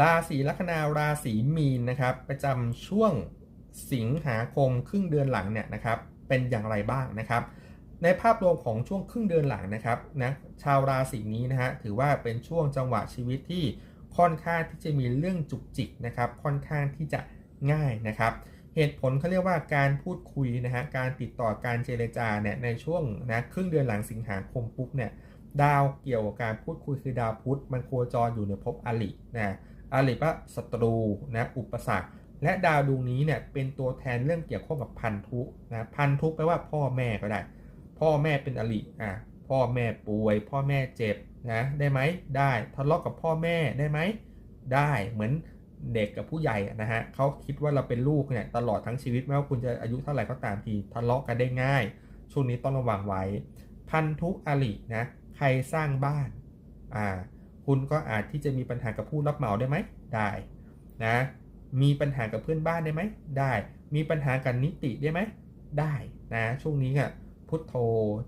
ราศีลัคนาราศีมีนนะครับ ประจำช่วงสิงหาคมครึ่งเดือนหลังเนี่ยนะครับ เป็นอย่างไรบ้างนะครับ ในภาพรวมของช่วงครึ่งเดือนหลังนะครับนะชาวราศีนี้นะฮะถือว่าเป็นช่วงจังหวะชีวิตที่ค่อนข้างที่จะมีเรื่องจุกจิกนะครับ ค่อนข้างที่จะง่ายนะครับ เหตุผลเขาเรียกว่าการพูดคุยนะฮะการติดต่อการเจรจาเนี่ยในช่วงนะครึ่งเดือนหลังสิงหาคมปุ๊บเนี่ยดาวเกี่ยวกับการพูดคุยคือดาวพุธมันโคจรอยู่ในภพอลินะ อลิก็ศัตรูนะอุปสรรค และดาวดวงนี้เนี่ยเป็นตัวแทนเรื่องเกี่ยวข้องกับพันธุนะพันธุแปลว่าพ่อแม่ก็ได้ พ่อแม่เป็นอลิอะพ่อแม่ป่วย พ่อแม่เจ็บนะได้ไหมได้ทะเลาะกับพ่อแม่ได้ไหมได้เหมือนเด็กกับผู้ใหญ่นะฮะเขาคิดว่าเราเป็นลูกเนี่ยตลอดทั้งชีวิตไม่ว่าคุณจะอายุเท่าไหร่ก็ตามทีทะเลาะกันได้ง่าย ช่วงนี้ต้องระวังไว้ พันธุอลินะใครสร้างบ้านอ่า คุณก็อาจที่จะมีปัญหากับผู้รับเหมาได้ไหมได้นะมีปัญหากับเพื่อนบ้านได้ไหมได้ มีปัญหากับนิติได้ไหมได้นะช่วงนี้อะพุทโธ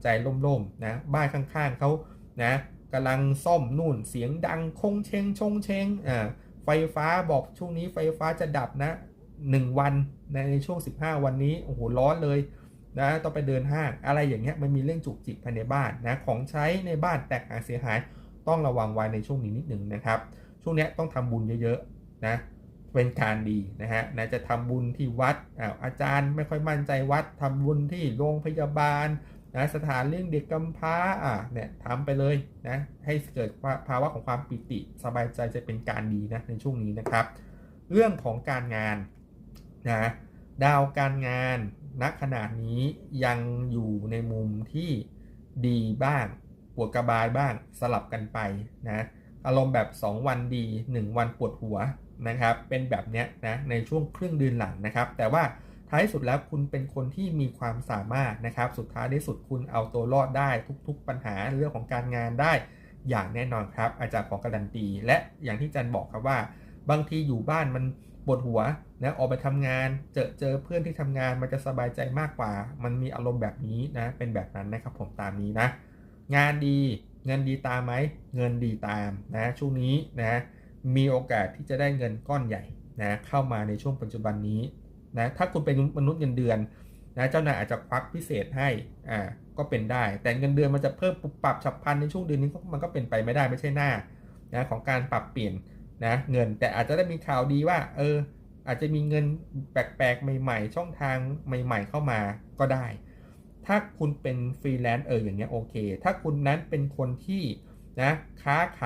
ใจล่มๆนะบ้านข้างๆเขานะกำลังซ่อมนู่นเสียงดังคงเชงชงเชงอ่าไฟฟ้าบอกช่วงนี้ไฟฟ้าจะดับนะ1วันนะในช่วง 15 วันนี้โอ้โหร้อนเลยนะต้องไปเดินห้างอะไรอย่างเงี้ยมันมีเรื่องจุกจิกภายในบ้านนะของใช้ในบ้านแตกหายเสียหาย ต้องระวังไว้ในช่วงนี้นิดหนึ่งนะครับ ช่วงนี้ต้องทำบุญเยอะๆนะเป็นการดีนะฮะนะจะทำบุญที่วัดอาอาจารย์ไม่ค่อยมั่นใจวัดทำบุญที่โรงพยาบาลนะสถานเลี้ยงเด็กกำพร้าอะเนี่ยทำไปเลยนะให้เกิดภาวะของความปิติสบายใจจะเป็นการดีนะในช่วงนี้นะครับ เรื่องของการงานนะดาวการงานณขณะนี้ยังอยู่ในมุมที่ดีบ้าง ปวดกระบายบ้างสลับกันไปนะอารมณ์แบบ 2 วันดี 1 วันปวดหัวนะครับ เป็นแบบเนี้ยนะในช่วงครึ่งเดือนหลังนะครับ แต่ว่าท้ายสุดแล้วคุณเป็นคนที่มีความสามารถนะครับ สุดท้ายที่สุดคุณเอาตัวรอดได้ทุก ๆ ปัญหาเรื่องของการงานได้อย่างแน่นอนครับ อาจารย์ขอการันตี และอย่างที่จันบอกครับว่า บางทีอยู่บ้านมันปวดหัวนะออกไปทำงานเจอเจอเพื่อนที่ทำงานมันจะสบายใจมากกว่า มันมีอารมณ์แบบนี้นะเป็นแบบนั้นนะครับผมตามนี้นะ งานดีเงินดีตามไหมเงินดีตามนะช่วงนี้นะมีโอกาสที่จะได้เงินก้อนใหญ่นะเข้ามาในช่วงปัจจุบันนี้นะถ้าคุณเป็นมนุษย์เงินเดือนนะเจ้านายอาจจะควักพิเศษให้อ่าก็เป็นได้ แต่เงินเดือนมันจะเพิ่มปุบปรับฉับพลันในช่วงเดือนนี้มันก็เป็นไปไม่ได้ไม่ใช่หน้านะของการปรับเปลี่ยนนะเงินแต่อาจจะได้มีข่าวดีว่าเอออาจจะมีเงินแปลกๆใหม่ ๆ ช่องทางใหม่ ๆ เข้ามาก็ได้ ถ้าคุณเป็นฟรีแลนซ์เอออย่างเงี้ยโอเค ถ้าคุณนั้นเป็นคนที่นะค้าข